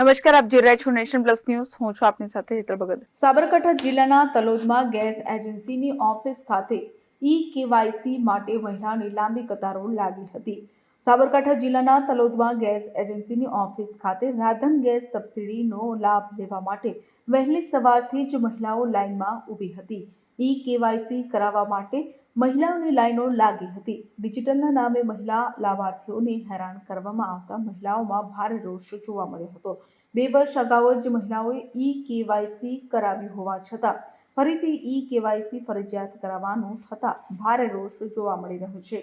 નમસ્કાર, આપ જોઈ રહ્યા છો નેશન પ્લસ ન્યૂઝ. હું છું આપની સાથે હેતલ ભગત. સાબરકાંઠા જિલ્લાના તલોદમાં ગેસ એજન્સીની ઓફિસ ખાતે ઈ કેવાયસી માટે મહિલાઓની લાંબી કતારો લાગી હતી. સાબરકાંઠા જિલ્લાના તલોદમાં ગેસ એજન્સીની ઓફિસ ખાતે રાધન ગેસ સબસિડીનો લાભ લેવા માટે વહેલી સવારથી જ મહિલાઓ લાઇનમાં ઊભી હતી. ઈ કેવાયસી કરાવવા માટે મહિલાઓની લાઇનો લાગી હતી. ડિજિટલના નામે મહિલા લાભાર્થીઓને હેરાન કરવામાં આવતા મહિલાઓમાં ભારે રોષ જોવા મળ્યો હતો. બે વર્ષ અગાઉ જ મહિલાઓએ ઈ કેવાયસી કરાવ્યું હોવા છતાં ફરીથી ઈ કેવાયસી ફરજિયાત કરાવવાનું થતાં ભારે રોષ જોવા મળી રહ્યો છે.